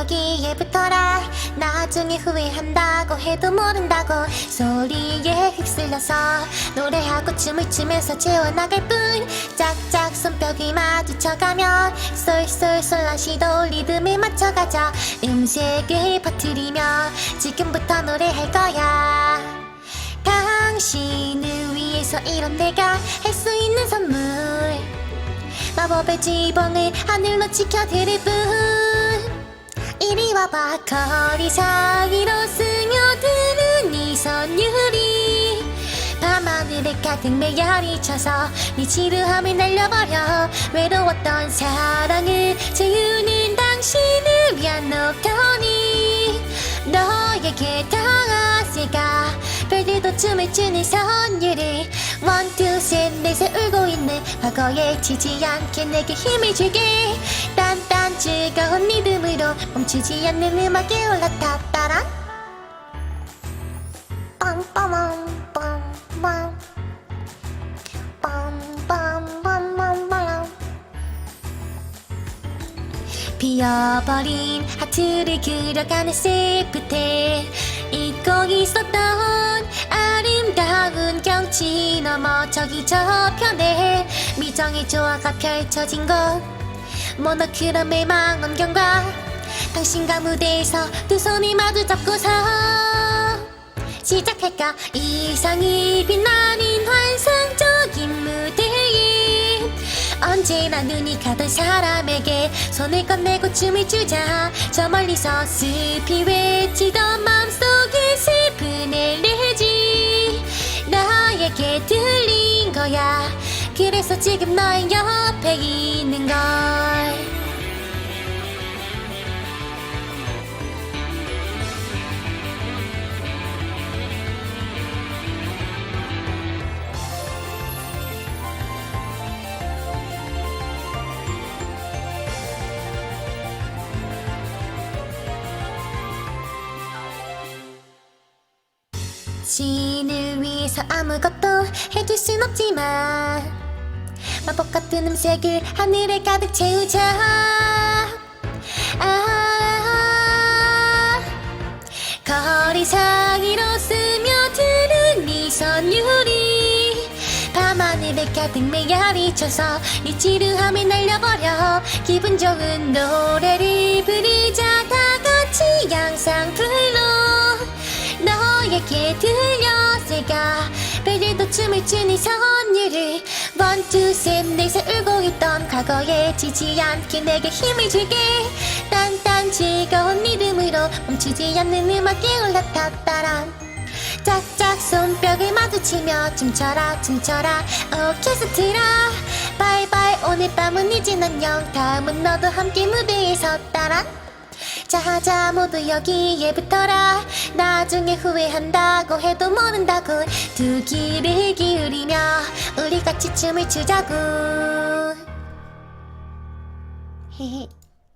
여기에 붙어라. 나중에 후회한다고 해도 모른다고. 소리에 휩쓸려서 노래하고 춤을 추면서 채워나갈 뿐. 짝짝 손뼉이 마주쳐가며 쏠쏠쏠 날씨도 리듬에 맞춰가자. 음색을 퍼뜨리며 지금부터 노래할 거야. 당신을 위해서 이런 내가 할 수 있는 선물. 마법의 지붕을 하늘로 지켜드릴 뿐 이리 와봐. 거리 사이로 스며드는 이 선율이 밤하늘에 가득 메아리 쳐서 네 지루함을 날려버려. 외로웠던 사랑을 채우는 당신을 위한 녹턴이. 너에게 닿았을까? 별들도 춤을 추는 선율을 원, 투, 셋, 넷에 울고 있는 과거에 지지 않게 내게 힘을 주게. 딴딴 즐거운 리듬으로 멈추지 않는 음악에 올라타 따라. 빰빠밤 빰빰 빰빰빰빰빰. 비어버린 하트를 그려가는 슬프테 잊고 있었던 아름다운 경치 넘어 저기 저편에 미정의 조화가 펼쳐진 곳 모노크롬의 망원경과. 당신과 무대에서 두 손이 마주 잡고서 시작할까? 이상이 빛나는 환상적인 무대에 언제나 눈이 가던 사람에게 손을 건네고 춤을 추자. 저 멀리서 슬피 외치던 마음속에 슬픈 엘레지 나에게 들린 거야 그래서 지금 너의 옆에 있는 걸. 신을 위해서 아무것도 해줄 순 없지만 마법 같은 음색을 하늘에 가득 채우자. 아 거리 사이로 스며드는 이 선율이 밤하늘에 가득 메아리 쳐서 네 지루함을 날려버려. 기분 좋은 노래를 부르자. 다 같이 양상풀로 너에게 들렸을까 별들도 춤을 추는 선율을 원, 투, 셋, 넷에 울고 있던 과거에 지지 않게 내게 힘을 주게. 딴딴 즐거운 리듬으로 멈추지 않는 음악에 올라타 따라. 짝짝 손뼉을 마주치며 춤춰라 춤춰라 오케스트라. 바이바이 오늘 밤은 이젠 안녕 다음은 너도 함께 무대에 섰따라 자자. 모두 여기에 붙어라. 나중에 후회한다고 해도 모른다고. 두 귀를 기울이며 우리 같이 춤을 추자고. 헤헤